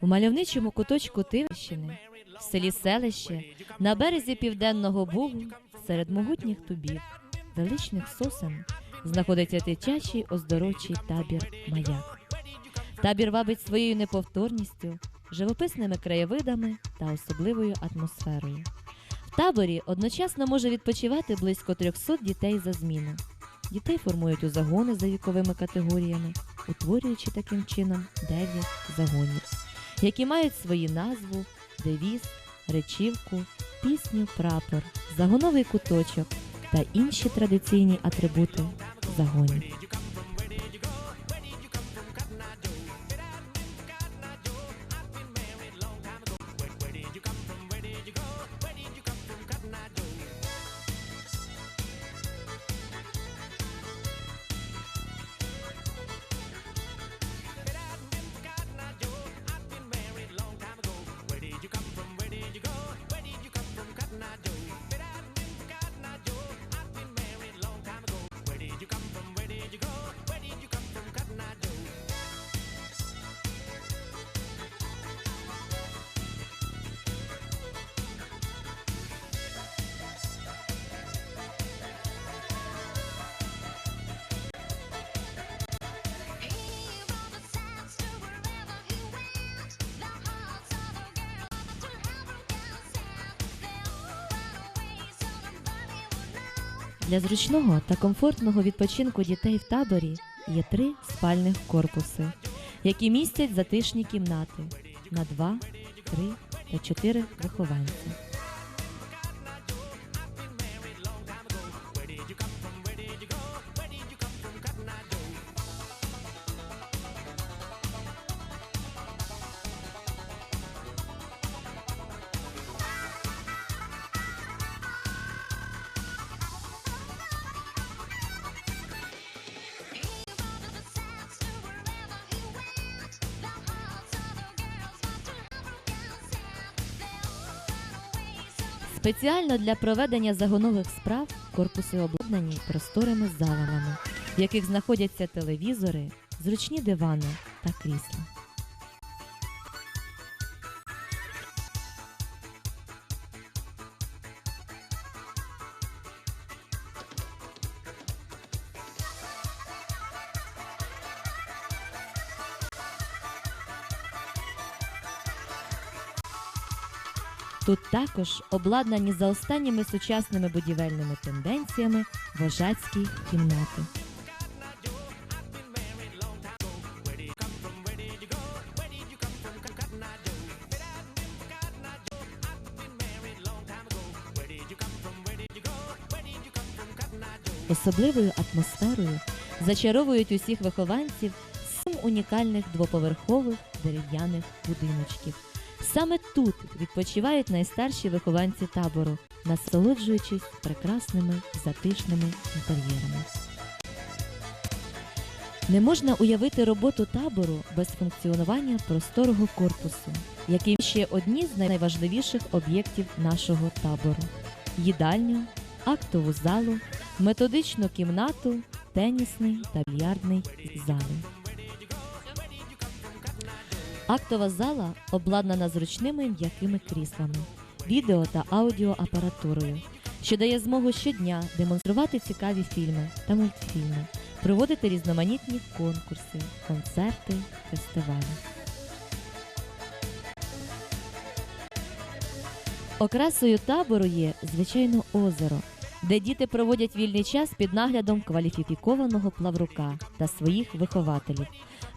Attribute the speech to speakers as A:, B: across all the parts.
A: У мальовничому куточку Тивищини, в селі селище, на березі південного бугу, серед могутніх тубів, величних сосен, знаходиться дитячий оздоровчий табір Маяк. Табір вабить своєю неповторністю, живописними краєвидами та особливою атмосферою. В таборі одночасно може відпочивати близько 300 дітей за зміну. Дітей формують у загони за віковими категоріями, утворюючи таким чином 9 загонів, які мають свої назву, девіз, речівку, пісню, прапор, загоновий куточок та інші традиційні атрибути загонів. Для зручного та комфортного відпочинку дітей в таборі є три спальних корпуси, які містять затишні кімнати на два, три та чотири вихованці. Спеціально для проведення загонових справ корпуси обладнані просторими залами, в яких знаходяться телевізори, зручні дивани та крісла. Тут також обладнані за останніми сучасними будівельними тенденціями вожацькі кімнати. Особливою атмосферою зачаровують усіх вихованців сім унікальних двоповерхових дерев'яних будиночків. Саме тут відпочивають найстарші вихованці табору, насолоджуючись прекрасними затишними інтер'єрами. Не можна уявити роботу табору без функціонування просторого корпусу, який ще одні з найважливіших об'єктів нашого табору: їдальню, актову залу, методичну кімнату, тенісний та більярдний зали. Актова зала обладнана зручними м'якими кріслами, відео та аудіоапаратурою, що дає змогу щодня демонструвати цікаві фільми та мультфільми, проводити різноманітні конкурси, концерти, фестивалі. Окрасою табору є, звичайно, озеро, де діти проводять вільний час під наглядом кваліфікованого плаврука та своїх вихователів.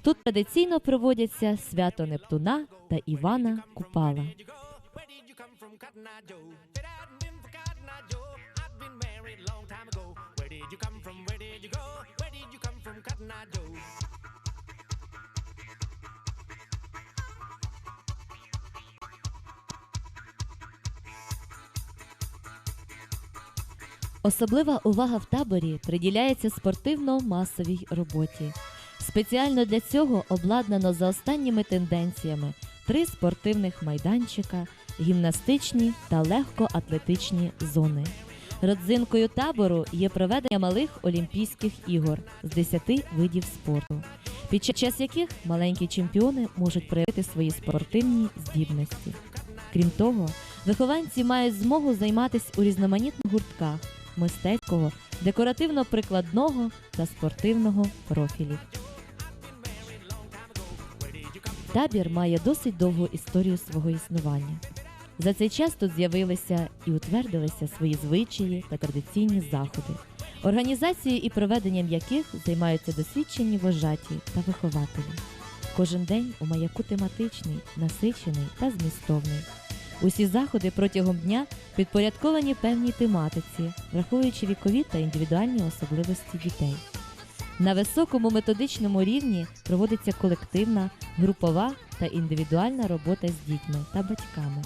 A: Тут традиційно проводяться свято Нептуна та Івана Купала. Особлива увага в таборі приділяється спортивно-масовій роботі. Спеціально для цього обладнано за останніми тенденціями три спортивних майданчика, гімнастичні та легкоатлетичні зони. Родзинкою табору є проведення малих Олімпійських ігор з 10 видів спорту. під час яких маленькі чемпіони можуть проявити свої спортивні здібності. Крім того, вихованці мають змогу займатися у різноманітних гуртках мистецького, декоративно-прикладного та спортивного профілів. Табір має досить довгу історію свого існування. За цей час тут з'явилися і утвердилися свої звичаї та традиційні заходи, організацією і проведенням яких займаються досвідчені вожаті та вихователі. Кожен день у маяку тематичний, насичений та змістовний. Усі заходи протягом дня підпорядковані певній тематиці, враховуючи вікові та індивідуальні особливості дітей. На високому методичному рівні проводиться колективна, групова та індивідуальна робота з дітьми та батьками.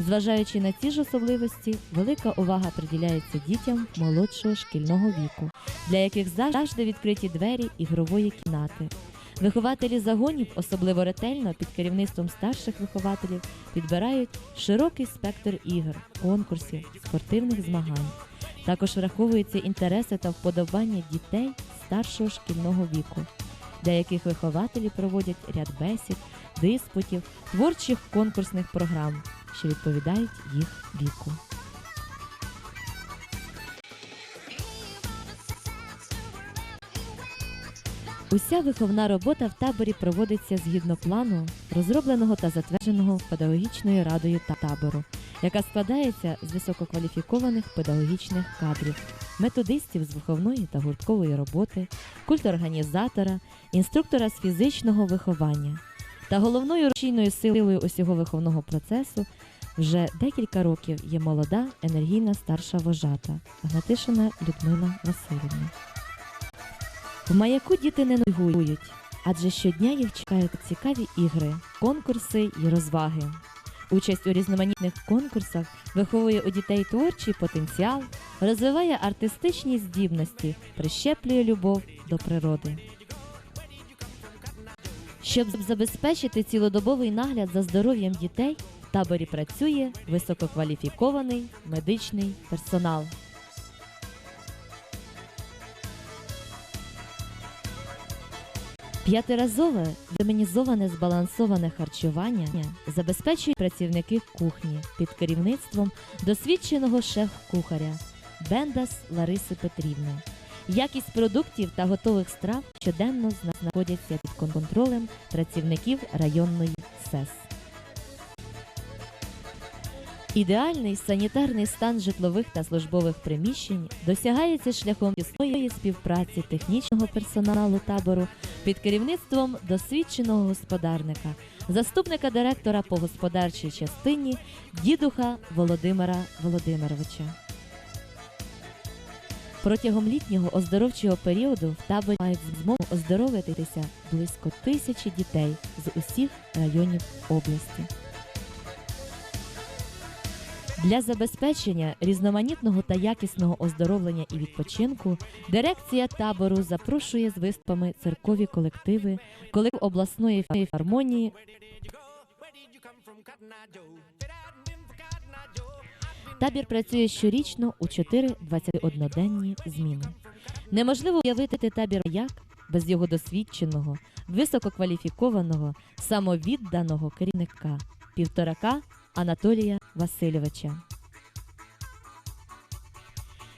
A: Зважаючи на ці ж особливості, велика увага приділяється дітям молодшого шкільного віку, для яких завжди відкриті двері ігрової кімнати. Вихователі загонів особливо ретельно під керівництвом старших вихователів підбирають широкий спектр ігор, конкурсів, спортивних змагань. Також враховуються інтереси та вподобання дітей старшого шкільного віку, для яких вихователі проводять ряд бесід, диспутів, творчих конкурсних програм, що відповідають їх віку. Уся виховна робота в таборі проводиться згідно плану, розробленого та затвердженого педагогічною радою та табору, яка складається з висококваліфікованих педагогічних кадрів, методистів з виховної та гурткової роботи, культорганізатора, інструктора з фізичного виховання. Та головною рушійною силою усього виховного процесу вже декілька років є молода енергійна старша вожата Гнатишина Людмила Васильівна. В маяку діти не нудьгують, адже щодня їх чекають цікаві ігри, конкурси і розваги. Участь у різноманітних конкурсах виховує у дітей творчий потенціал, розвиває артистичні здібності, прищеплює любов до природи. Щоб забезпечити цілодобовий нагляд за здоров'ям дітей, в таборі працює висококваліфікований медичний персонал. П'ятиразове демонізоване збалансоване харчування забезпечують працівники кухні під керівництвом досвідченого шеф-кухаря Бендас Лариси Петрівни. Якість продуктів та готових страв щоденно зна- знаходяться під контролем працівників районної СЕС. Ідеальний санітарний стан житлових та службових приміщень досягається шляхом тісної співпраці технічного персоналу табору під керівництвом досвідченого господарника, заступника директора по господарчій частині дідуха Володимира Володимировича. Протягом літнього оздоровчого періоду в таборі мають змогу оздоровитися близько тисячі дітей з усіх районів області. Для забезпечення різноманітного та якісного оздоровлення і відпочинку дирекція табору запрошує з виступами церкові колективи, колектив обласної
B: Joe,
A: Табір працює щорічно у 4 21-денні зміни. Неможливо уявити табір як без його досвідченого, висококваліфікованого, самовідданого керівника півторака Анатолія Васильовича.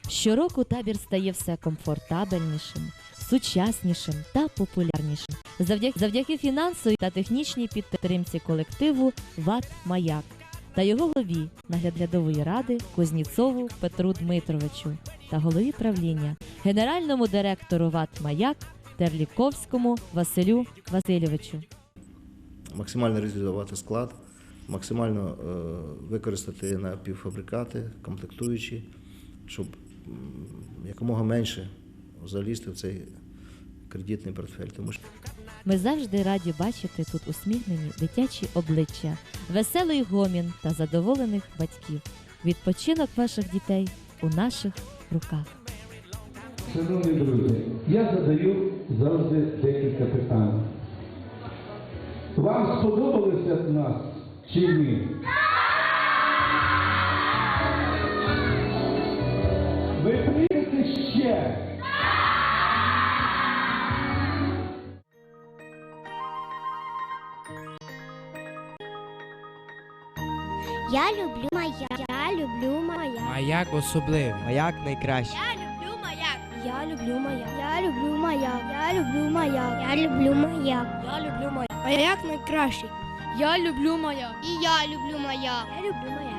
A: Щороку табір стає все комфортабельнішим, сучаснішим та популярнішим завдяки, завдяки фінансовій та технічній підтримці колективу ВАТ Маяк та його голові наглядової ради Кузніцову Петру Дмитровичу та голові правління генеральному директору ВАТ Маяк Терліковському Василю Васильовичу.
C: максимально реалізувати склад, максимально е, використати напівфабрикати, комплектуючі, щоб якомога менше залізти в цей кредитний портфель. Тому що
A: Ми завжди раді бачити тут усміхнені дитячі обличчя, веселий гомін та задоволених батьків. Відпочинок ваших дітей у наших руках.
D: Шановні друзі, я задаю завжди декілька питань. Вам нас чи ні? Ви прийдете ще.
E: Я люблю маяк. Я люблю маяк.
F: Маяк особливий.
G: Маяк найкращий.
E: Я люблю маяк. Я люблю маяк. Я люблю маяк. Я люблю маяк. Я люблю маяк. Я люблю маяк. Маяк найкращий. Я люблю моя. І я люблю моя. Я люблю моя.